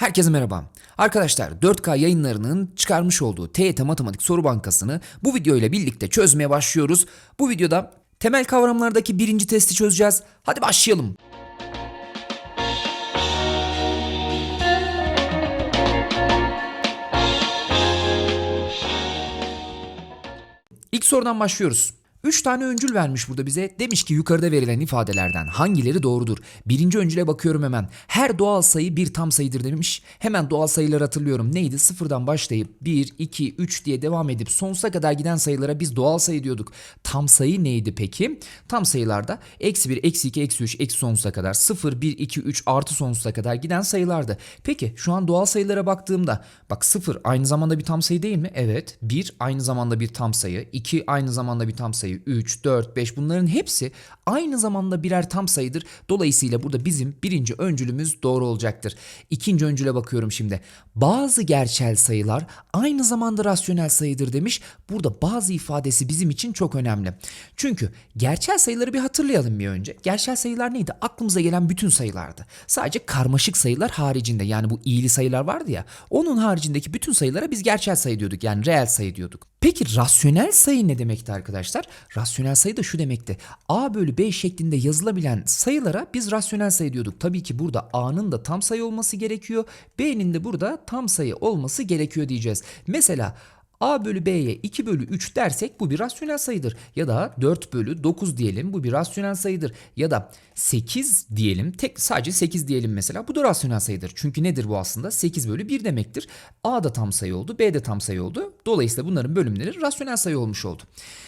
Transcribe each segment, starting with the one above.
Herkese merhaba. Arkadaşlar 4K yayınlarının çıkarmış olduğu TYT Matematik Soru Bankası'nı bu video ile birlikte çözmeye başlıyoruz. Bu videoda temel kavramlardaki birinci testi çözeceğiz. Hadi başlayalım. İlk sorudan başlıyoruz. 3 tane öncül vermiş burada bize. Demiş ki yukarıda verilen ifadelerden hangileri doğrudur? Birinci öncüle bakıyorum hemen. Her doğal sayı bir tam sayıdır demiş. Hemen doğal sayıları hatırlıyorum. Neydi? Sıfırdan başlayıp 1, 2, 3 diye devam edip sonsuza kadar giden sayılara biz doğal sayı diyorduk. Tam sayı neydi peki? Tam sayılarda eksi 1, eksi 2, eksi 3, eksi sonsuza kadar 0, 1, 2, 3 artı sonsuza kadar giden sayılardı. Peki şu an doğal sayılara baktığımda bak 0 aynı zamanda bir tam sayı değil mi? Evet. 1 aynı zamanda bir tam sayı. 2 aynı zamanda bir tam sayı. 3, 4, 5 bunların hepsi aynı zamanda birer tam sayıdır. Dolayısıyla burada bizim birinci öncülümüz doğru olacaktır. İkinci öncüle bakıyorum şimdi. Bazı gerçel sayılar aynı zamanda rasyonel sayıdır demiş. Burada bazı ifadesi bizim için çok önemli. Çünkü gerçel sayıları bir hatırlayalım bir önce. Gerçel sayılar neydi? Aklımıza gelen bütün sayılardı. Sadece karmaşık sayılar haricinde yani bu iyili sayılar vardı ya. Onun haricindeki bütün sayılara biz gerçel sayı diyorduk. Yani reel sayı diyorduk. Peki rasyonel sayı ne demekti arkadaşlar? Rasyonel sayı da şu demekti. A bölü B şeklinde yazılabilen sayılara biz rasyonel sayı diyorduk. Tabii ki burada A'nın da tam sayı olması gerekiyor. B'nin de burada tam sayı olması gerekiyor diyeceğiz. Mesela A bölü B'ye 2 bölü 3 dersek bu bir rasyonel sayıdır. Ya da 4 bölü 9 diyelim bu bir rasyonel sayıdır. Ya da 8 diyelim tek sadece 8 diyelim mesela bu da rasyonel sayıdır. Çünkü nedir bu aslında? 8 bölü 1 demektir. A da tam sayı oldu B de tam sayı oldu. Dolayısıyla bunların bölümleri rasyonel sayı olmuş oldu.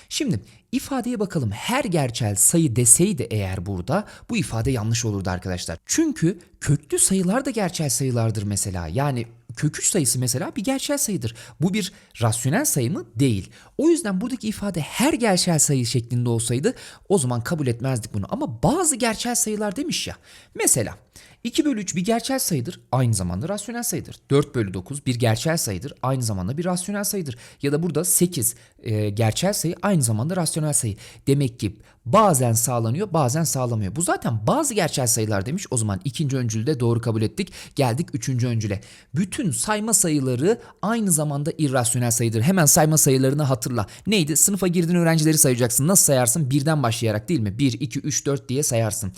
Şimdi ifadeye bakalım. Her gerçel sayı deseydi eğer burada bu ifade yanlış olurdu arkadaşlar. Çünkü köklü sayılar da gerçel sayılardır mesela. Yani kök 3 sayısı mesela bir gerçel sayıdır. Bu bir rasyonel sayı mı? Değil. O yüzden buradaki ifade her gerçel sayı şeklinde olsaydı o zaman kabul etmezdik bunu. Ama bazı gerçel sayılar demiş ya. Mesela 2 bölü 3 bir gerçel sayıdır. Aynı zamanda rasyonel sayıdır. 4 bölü 9 bir gerçel sayıdır. Aynı zamanda bir rasyonel sayıdır. Ya da burada 8 e, gerçel sayı aynı zamanda rasyonel sayı. Demek ki bazen sağlanıyor bazen sağlamıyor. Bu zaten bazı gerçel sayılar demiş. O zaman ikinci öncülü de doğru kabul ettik. Geldik üçüncü öncüle. Bütün sayma sayıları aynı zamanda irrasyonel sayıdır. Hemen sayma sayılarını hatırla. Neydi? Sınıfa girdiğin öğrencileri sayacaksın. Nasıl sayarsın? Birden başlayarak değil mi? 1, 2, 3, 4 diye sayarsın.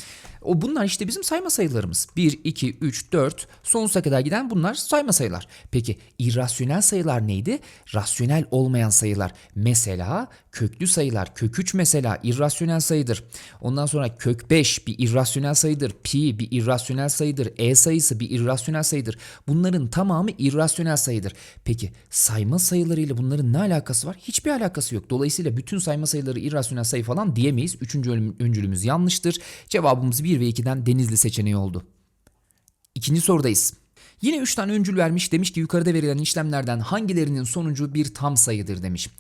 O bunlar işte bizim sayma sayılarımız. 1, 2, 3, 4 sonsuza kadar giden bunlar sayma sayılar. Peki irrasyonel sayılar neydi? Rasyonel olmayan sayılar. Mesela köklü sayılar. Kök 3 mesela irrasyonel sayıdır. Ondan sonra kök 5 bir irrasyonel sayıdır. Pi bir irrasyonel sayıdır. E sayısı bir irrasyonel sayıdır. Bunların tamamı irrasyonel sayıdır. Peki sayma sayılarıyla bunların ne alakası var? Hiçbir alakası yok. Dolayısıyla bütün sayma sayıları irrasyonel sayı falan diyemeyiz. Üçüncü öncülümüz yanlıştır. Cevabımız 1 ve 2'den Denizli seçeneği oldu. İkinci sorudayız. Yine 3 tane öncül vermiş. Demiş ki yukarıda verilen işlemlerden hangilerinin sonucu bir tam sayıdır demiş.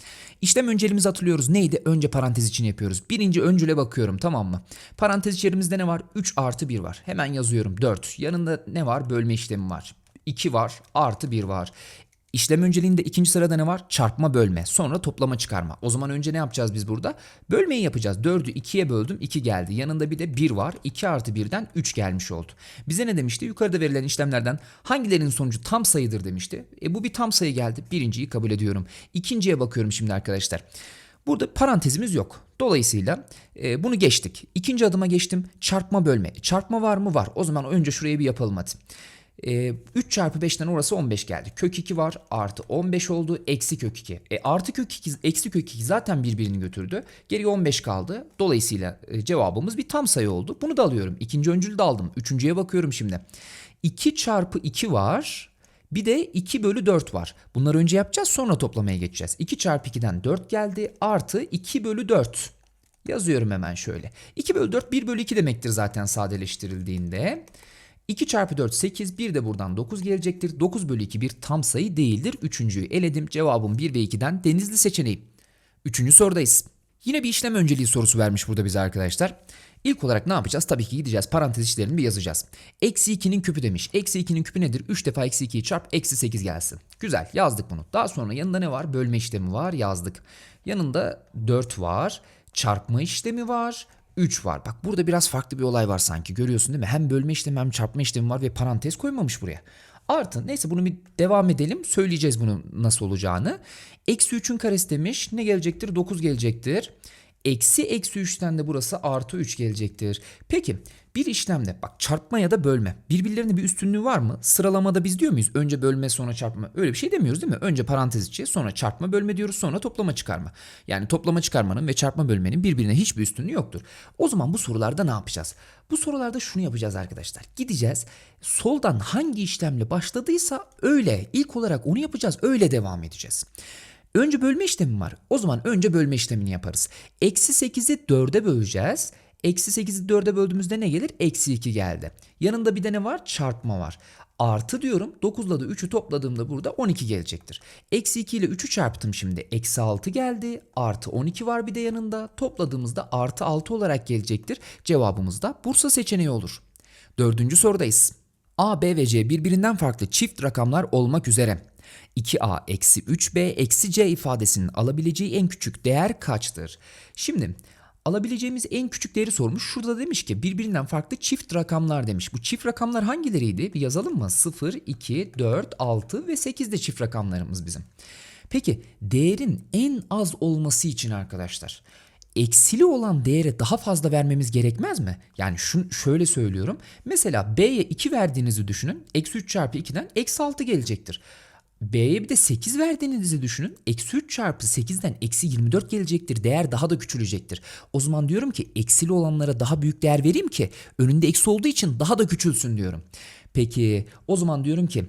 İşlem öncelimizi hatırlıyoruz. Neydi? Önce parantez için yapıyoruz. Birinci öncüle bakıyorum tamam mı? Parantez içerimizde ne var? 3 artı 1 var. Hemen yazıyorum 4. Yanında ne var? Bölme işlemi var. 2 var artı 1 var. İşlem önceliğinde ikinci sırada ne var? Çarpma bölme. Sonra toplama çıkarma. O zaman önce ne yapacağız biz burada? Bölmeyi yapacağız. 4'ü 2'ye böldüm 2 geldi. Yanında bir de 1 var. 2 artı 1'den 3 gelmiş oldu. Bize ne demişti? Yukarıda verilen işlemlerden hangilerinin sonucu tam sayıdır demişti. E bu bir tam sayı geldi. Birinciyi kabul ediyorum. İkinciye bakıyorum şimdi arkadaşlar. Burada parantezimiz yok. Dolayısıyla e, bunu geçtik. İkinci adıma geçtim. Çarpma bölme. Çarpma var mı? Var. O zaman önce şuraya bir yapalım hadi. E, 3 çarpı 5'ten orası 15 geldi. Kök 2 var artı 15 oldu eksi kök 2. E, artı kök 2 eksi kök 2 zaten birbirini götürdü. Geriye 15 kaldı. Dolayısıyla e, cevabımız bir tam sayı oldu. Bunu da alıyorum. İkinci öncülü de aldım. Üçüncüye bakıyorum şimdi. 2 çarpı 2 var. Bir de 2 bölü 4 var. Bunları önce yapacağız sonra toplamaya geçeceğiz. 2 çarpı 2'den 4 geldi. Artı 2 bölü 4. Yazıyorum hemen şöyle. 2 bölü 4 1 bölü 2 demektir zaten sadeleştirildiğinde. 2 çarpı 4 8 bir de buradan 9 gelecektir. 9 bölü 2 bir tam sayı değildir. Üçüncüyü eledim. Cevabım 1 ve 2'den denizli seçeneği. Üçüncü sorudayız. Yine bir işlem önceliği sorusu vermiş burada bize arkadaşlar. İlk olarak ne yapacağız? Tabii ki gideceğiz parantez içlerini bir yazacağız. Eksi 2'nin küpü demiş. Eksi 2'nin küpü nedir? 3 defa eksi 2'yi çarp eksi 8 gelsin. Güzel yazdık bunu. Daha sonra yanında ne var? Bölme işlemi var yazdık. Yanında 4 var. Çarpma işlemi var. 3 var. Bak burada biraz farklı bir olay var sanki görüyorsun değil mi? Hem bölme işlemi hem çarpma işlemi var ve parantez koymamış buraya. Artı neyse bunu bir devam edelim. Söyleyeceğiz bunun nasıl olacağını. Eksi 3'ün karesi demiş. Ne gelecektir? 9 gelecektir. Eksi eksi 3'ten de burası artı 3 gelecektir. Peki bir işlemde bak çarpma ya da bölme birbirlerine bir üstünlüğü var mı? Sıralamada biz diyor muyuz? Önce bölme sonra çarpma. Öyle bir şey demiyoruz değil mi? Önce parantez içi sonra çarpma bölme diyoruz sonra toplama çıkarma. Yani toplama çıkarmanın ve çarpma bölmenin birbirine hiçbir üstünlüğü yoktur. O zaman bu sorularda ne yapacağız? Bu sorularda şunu yapacağız arkadaşlar. Gideceğiz soldan hangi işlemle başladıysa öyle ilk olarak onu yapacağız öyle devam edeceğiz. Önce bölme işlemi var. O zaman önce bölme işlemini yaparız. Eksi 8'i 4'e böleceğiz. Eksi 8'i 4'e böldüğümüzde ne gelir? Eksi 2 geldi. Yanında bir de ne var? Çarpma var. Artı diyorum 9 ile de 3'ü topladığımda burada 12 gelecektir. Eksi 2 ile 3'ü çarptım şimdi. Eksi 6 geldi. Artı 12 var bir de yanında. Topladığımızda artı 6 olarak gelecektir. Cevabımız da Bursa seçeneği olur. Dördüncü sorudayız. A, B ve C birbirinden farklı çift rakamlar olmak üzere 2a eksi 3b eksi c ifadesinin alabileceği en küçük değer kaçtır? Şimdi alabileceğimiz en küçük değeri sormuş. Şurada demiş ki birbirinden farklı çift rakamlar demiş. Bu çift rakamlar hangileriydi? Bir yazalım mı? 0, 2, 4, 6 ve 8 de çift rakamlarımız bizim. Peki değerin en az olması için arkadaşlar eksili olan değere daha fazla vermemiz gerekmez mi? Yani şunu şöyle söylüyorum. Mesela B'ye 2 verdiğinizi düşünün. Eksi 3 çarpı 2'den eksi 6 gelecektir. B'ye bir de 8 verdiğinizi düşünün. Eksi 3 çarpı 8'den eksi 24 gelecektir. Değer daha da küçülecektir. O zaman diyorum ki eksili olanlara daha büyük değer vereyim ki önünde eksi olduğu için daha da küçülsün diyorum. Peki o zaman diyorum ki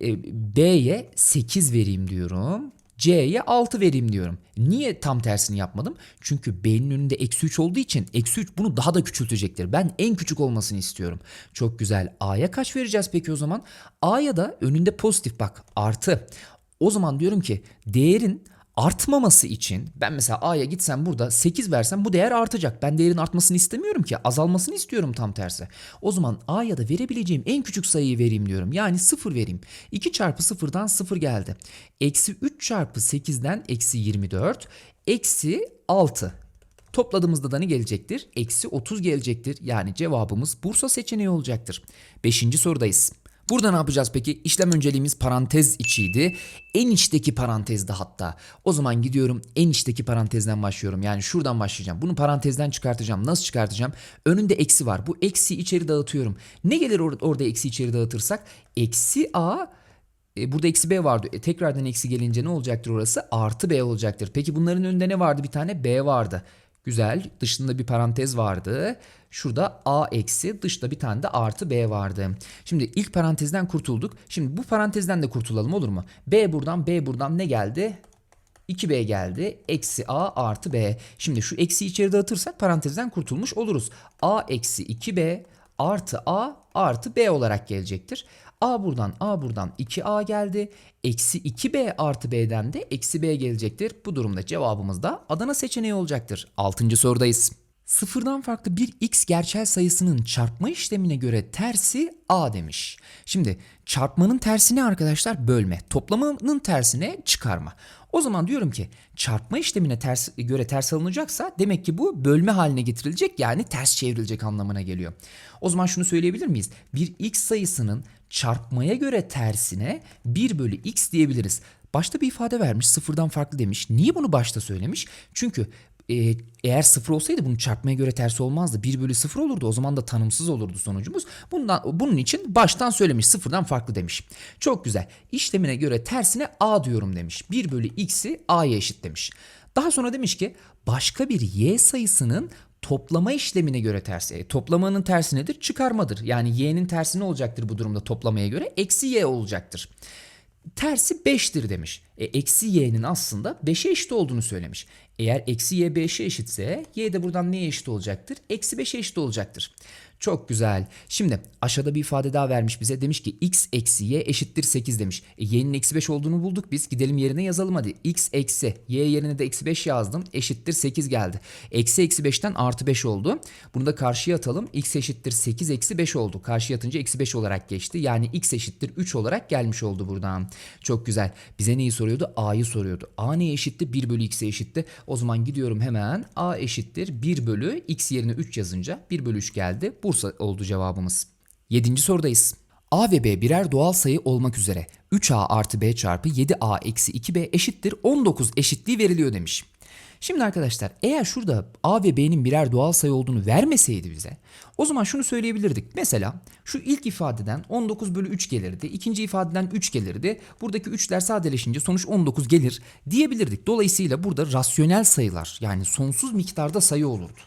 e, B'ye 8 vereyim diyorum. C'ye 6 vereyim diyorum. Niye tam tersini yapmadım? Çünkü B'nin önünde eksi 3 olduğu için eksi 3 bunu daha da küçültecektir. Ben en küçük olmasını istiyorum. Çok güzel. A'ya kaç vereceğiz peki o zaman? A'ya da önünde pozitif bak artı. O zaman diyorum ki değerin artmaması için ben mesela A'ya gitsem burada 8 versem bu değer artacak. Ben değerin artmasını istemiyorum ki azalmasını istiyorum tam tersi. O zaman A'ya da verebileceğim en küçük sayıyı vereyim diyorum. Yani 0 vereyim. 2 çarpı 0'dan 0 geldi. Eksi 3 çarpı 8'den eksi 24. Eksi 6. Topladığımızda da ne gelecektir? Eksi 30 gelecektir. Yani cevabımız Bursa seçeneği olacaktır. Beşinci sorudayız. Burada ne yapacağız peki? İşlem önceliğimiz parantez içiydi. En içteki parantezde hatta. O zaman gidiyorum en içteki parantezden başlıyorum. Yani şuradan başlayacağım. Bunu parantezden çıkartacağım. Nasıl çıkartacağım? Önünde eksi var. Bu eksi içeri dağıtıyorum. Ne gelir or- orada eksi içeri dağıtırsak? Eksi a e, burada eksi b vardı. E, tekrardan eksi gelince ne olacaktır orası? Artı b olacaktır. Peki bunların önünde ne vardı? Bir tane b vardı. Güzel. Dışında bir parantez vardı. Şurada a eksi dışta bir tane de artı b vardı. Şimdi ilk parantezden kurtulduk. Şimdi bu parantezden de kurtulalım olur mu? b buradan b buradan ne geldi? 2b geldi. Eksi a artı b. Şimdi şu eksi içeri dağıtırsak parantezden kurtulmuş oluruz. a eksi 2b artı a artı b olarak gelecektir. A buradan A buradan 2A geldi. Eksi 2B artı B'den de eksi B gelecektir. Bu durumda cevabımız da Adana seçeneği olacaktır. Altıncı sorudayız. Sıfırdan farklı bir x gerçel sayısının çarpma işlemine göre tersi a demiş. Şimdi çarpmanın tersine arkadaşlar bölme, toplamanın tersine çıkarma. O zaman diyorum ki çarpma işlemine ters, göre ters alınacaksa demek ki bu bölme haline getirilecek yani ters çevrilecek anlamına geliyor. O zaman şunu söyleyebilir miyiz? Bir x sayısının çarpmaya göre tersine 1 bölü x diyebiliriz. Başta bir ifade vermiş sıfırdan farklı demiş. Niye bunu başta söylemiş? Çünkü e, eğer sıfır olsaydı bunun çarpmaya göre tersi olmazdı. 1 bölü sıfır olurdu. O zaman da tanımsız olurdu sonucumuz. Bundan, bunun için baştan söylemiş. Sıfırdan farklı demiş. Çok güzel. İşlemine göre tersine a diyorum demiş. 1 bölü x'i a'ya eşit demiş. Daha sonra demiş ki başka bir y sayısının toplama işlemine göre tersi. E, toplamanın tersi nedir? Çıkarmadır. Yani y'nin tersi ne olacaktır bu durumda toplamaya göre? Eksi y olacaktır tersi 5'tir demiş. E, eksi y'nin aslında 5'e eşit olduğunu söylemiş. Eğer eksi y 5'e eşitse y de buradan neye eşit olacaktır? Eksi 5'e eşit olacaktır. Çok güzel. Şimdi aşağıda bir ifade daha vermiş bize. Demiş ki x eksi y eşittir 8 demiş. E, y'nin eksi 5 olduğunu bulduk biz. Gidelim yerine yazalım hadi. x eksi y yerine de eksi 5 yazdım. Eşittir 8 geldi. Eksi eksi 5'ten artı 5 oldu. Bunu da karşıya atalım. x eşittir 8 eksi 5 oldu. Karşıya atınca eksi 5 olarak geçti. Yani x eşittir 3 olarak gelmiş oldu buradan. Çok güzel. Bize neyi soruyordu? a'yı soruyordu. a neye eşitti? 1 bölü x'e eşitti. O zaman gidiyorum hemen a eşittir 1 bölü x yerine 3 yazınca 1 bölü 3 geldi. Bursa oldu cevabımız. Yedinci sorudayız. A ve B birer doğal sayı olmak üzere 3A artı B çarpı 7A eksi 2B eşittir 19 eşitliği veriliyor demiş. Şimdi arkadaşlar eğer şurada A ve B'nin birer doğal sayı olduğunu vermeseydi bize o zaman şunu söyleyebilirdik. Mesela şu ilk ifadeden 19 bölü 3 gelirdi. ikinci ifadeden 3 gelirdi. Buradaki 3'ler sadeleşince sonuç 19 gelir diyebilirdik. Dolayısıyla burada rasyonel sayılar yani sonsuz miktarda sayı olurdu.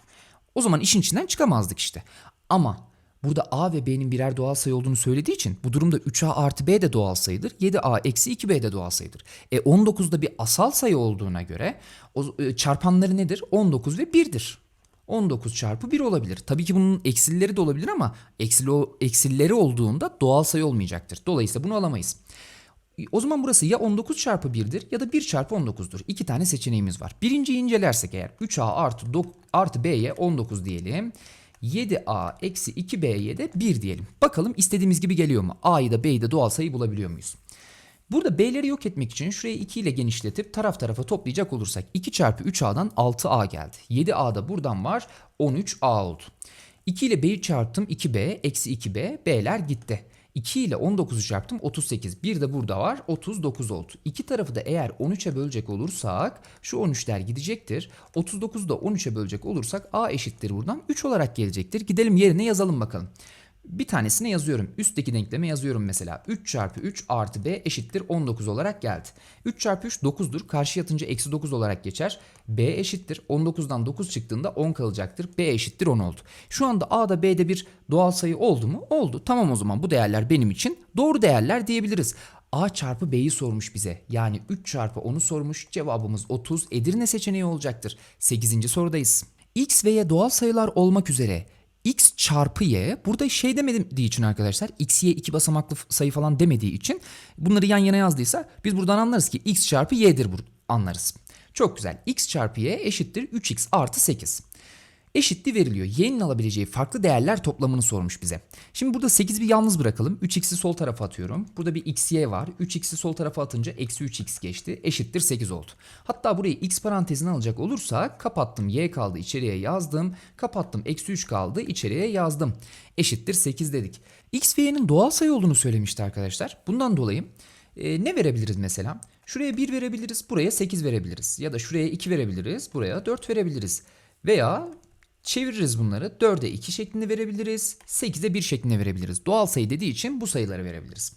O zaman işin içinden çıkamazdık işte. Ama burada A ve B'nin birer doğal sayı olduğunu söylediği için bu durumda 3A artı B de doğal sayıdır. 7A eksi 2B de doğal sayıdır. E 19'da bir asal sayı olduğuna göre o, e, çarpanları nedir? 19 ve 1'dir. 19 çarpı 1 olabilir. Tabii ki bunun eksileri de olabilir ama eksili, eksileri olduğunda doğal sayı olmayacaktır. Dolayısıyla bunu alamayız. O zaman burası ya 19 çarpı 1'dir ya da 1 çarpı 19'dur. İki tane seçeneğimiz var. Birinciyi incelersek eğer 3A artı, artı B'ye 19 diyelim. 7A eksi 2B'ye de 1 diyelim. Bakalım istediğimiz gibi geliyor mu? A'yı da B'yi de doğal sayı bulabiliyor muyuz? Burada B'leri yok etmek için şurayı 2 ile genişletip taraf tarafa toplayacak olursak 2 çarpı 3A'dan 6A geldi. 7A da buradan var 13A oldu. 2 ile B'yi çarptım 2B eksi 2B B'ler gitti. 2 ile 19'u çarptım 38. Bir de burada var 39 oldu. İki tarafı da eğer 13'e bölecek olursak şu 13'ler gidecektir. 39'u da 13'e bölecek olursak A eşittir buradan 3 olarak gelecektir. Gidelim yerine yazalım bakalım. Bir tanesine yazıyorum. Üstteki denkleme yazıyorum mesela. 3 çarpı 3 artı b eşittir 19 olarak geldi. 3 çarpı 3 9'dur. Karşı yatınca eksi 9 olarak geçer. b eşittir. 19'dan 9 çıktığında 10 kalacaktır. b eşittir 10 oldu. Şu anda a'da b'de bir doğal sayı oldu mu? Oldu. Tamam o zaman bu değerler benim için doğru değerler diyebiliriz. A çarpı B'yi sormuş bize. Yani 3 çarpı 10'u sormuş. Cevabımız 30 Edirne seçeneği olacaktır. 8. sorudayız. X ve Y doğal sayılar olmak üzere x çarpı y burada şey demediği için arkadaşlar x y iki basamaklı sayı falan demediği için bunları yan yana yazdıysa biz buradan anlarız ki x çarpı y'dir anlarız. Çok güzel x çarpı y eşittir 3x artı 8 eşitli veriliyor. Y'nin alabileceği farklı değerler toplamını sormuş bize. Şimdi burada 8'i bir yalnız bırakalım. 3x'i sol tarafa atıyorum. Burada bir xy var. 3x'i sol tarafa atınca eksi 3x geçti. Eşittir 8 oldu. Hatta burayı x parantezine alacak olursak kapattım y kaldı içeriye yazdım. Kapattım eksi 3 kaldı içeriye yazdım. Eşittir 8 dedik. x ve y'nin doğal sayı olduğunu söylemişti arkadaşlar. Bundan dolayı e, ne verebiliriz mesela? Şuraya 1 verebiliriz, buraya 8 verebiliriz. Ya da şuraya 2 verebiliriz, buraya 4 verebiliriz. Veya Çeviririz bunları. 4'e 2 şeklinde verebiliriz. 8'e 1 şeklinde verebiliriz. Doğal sayı dediği için bu sayıları verebiliriz.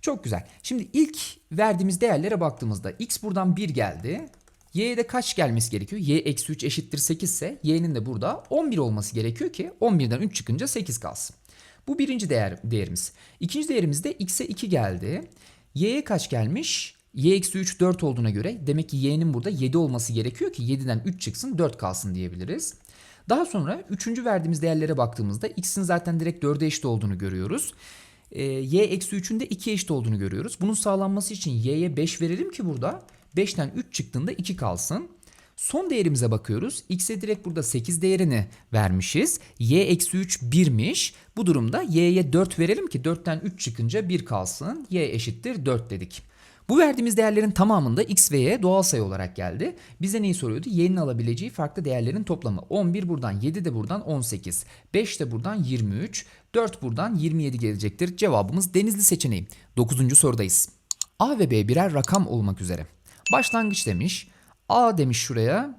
Çok güzel. Şimdi ilk verdiğimiz değerlere baktığımızda x buradan 1 geldi. Y'ye de kaç gelmesi gerekiyor? Y eksi 3 eşittir 8 ise y'nin de burada 11 olması gerekiyor ki 11'den 3 çıkınca 8 kalsın. Bu birinci değer, değerimiz. İkinci değerimiz de x'e 2 geldi. Y'ye kaç gelmiş? y eksi 3 4 olduğuna göre demek ki y'nin burada 7 olması gerekiyor ki 7'den 3 çıksın 4 kalsın diyebiliriz. Daha sonra üçüncü verdiğimiz değerlere baktığımızda x'in zaten direkt 4'e eşit olduğunu görüyoruz. E, y eksi 3'ün de 2'ye eşit olduğunu görüyoruz. Bunun sağlanması için y'ye 5 verelim ki burada 5'ten 3 çıktığında 2 kalsın. Son değerimize bakıyoruz. X'e direkt burada 8 değerini vermişiz. Y eksi 3 1'miş. Bu durumda y'ye 4 verelim ki 4'ten 3 çıkınca 1 kalsın. Y eşittir 4 dedik. Bu verdiğimiz değerlerin tamamında x ve y doğal sayı olarak geldi. Bize neyi soruyordu? y'nin alabileceği farklı değerlerin toplamı. 11 buradan 7 de buradan 18. 5 de buradan 23. 4 buradan 27 gelecektir. Cevabımız denizli seçeneği. 9. sorudayız. A ve B birer rakam olmak üzere. Başlangıç demiş. A demiş şuraya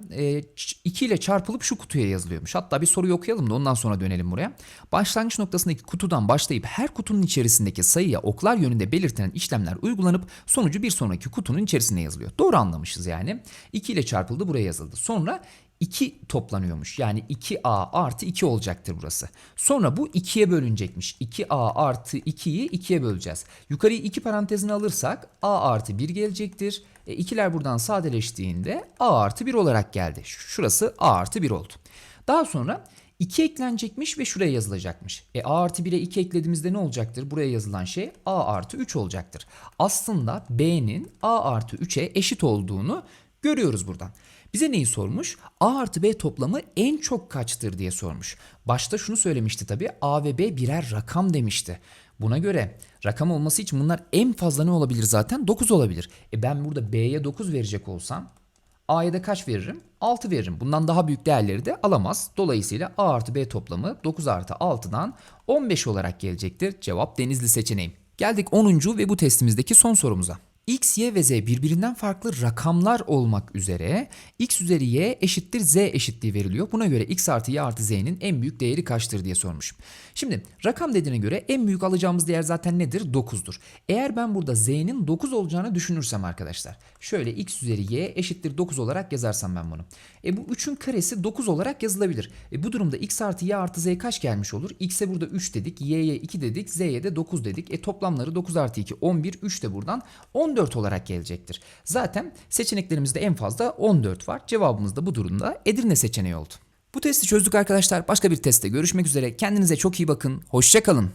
2 ile çarpılıp şu kutuya yazılıyormuş. Hatta bir soruyu okuyalım da ondan sonra dönelim buraya. Başlangıç noktasındaki kutudan başlayıp her kutunun içerisindeki sayıya oklar yönünde belirtilen işlemler uygulanıp sonucu bir sonraki kutunun içerisine yazılıyor. Doğru anlamışız yani. 2 ile çarpıldı buraya yazıldı. Sonra 2 toplanıyormuş. Yani 2a artı 2 olacaktır burası. Sonra bu 2'ye bölünecekmiş. 2a artı 2'yi 2'ye böleceğiz. Yukarıyı 2 parantezine alırsak a artı 1 gelecektir. E, ikiler buradan sadeleştiğinde a artı 1 olarak geldi. Şurası a artı 1 oldu. Daha sonra 2 eklenecekmiş ve şuraya yazılacakmış. E a artı 1'e 2 eklediğimizde ne olacaktır? Buraya yazılan şey a artı 3 olacaktır. Aslında b'nin a artı 3'e eşit olduğunu görüyoruz buradan. Bize neyi sormuş? A artı B toplamı en çok kaçtır diye sormuş. Başta şunu söylemişti tabii. A ve B birer rakam demişti. Buna göre rakam olması için bunlar en fazla ne olabilir zaten? 9 olabilir. E ben burada B'ye 9 verecek olsam A'ya da kaç veririm? 6 veririm. Bundan daha büyük değerleri de alamaz. Dolayısıyla A artı B toplamı 9 artı 6'dan 15 olarak gelecektir. Cevap denizli seçeneğim. Geldik 10. ve bu testimizdeki son sorumuza. X, Y ve Z birbirinden farklı rakamlar olmak üzere x üzeri y eşittir z eşitliği veriliyor. Buna göre x artı y artı z'nin en büyük değeri kaçtır diye sormuşum. Şimdi rakam dediğine göre en büyük alacağımız değer zaten nedir? 9'dur. Eğer ben burada z'nin 9 olacağını düşünürsem arkadaşlar. Şöyle x üzeri y eşittir 9 olarak yazarsam ben bunu. E bu 3'ün karesi 9 olarak yazılabilir. E bu durumda x artı y artı z kaç gelmiş olur? x'e burada 3 dedik, y'ye 2 dedik, z'ye de 9 dedik. E toplamları 9 artı 2 11, 3 de buradan 14 olarak gelecektir. Zaten seçeneklerimizde en fazla 14 var. Cevabımız da bu durumda Edirne seçeneği oldu. Bu testi çözdük arkadaşlar. Başka bir testte görüşmek üzere. Kendinize çok iyi bakın. Hoşçakalın.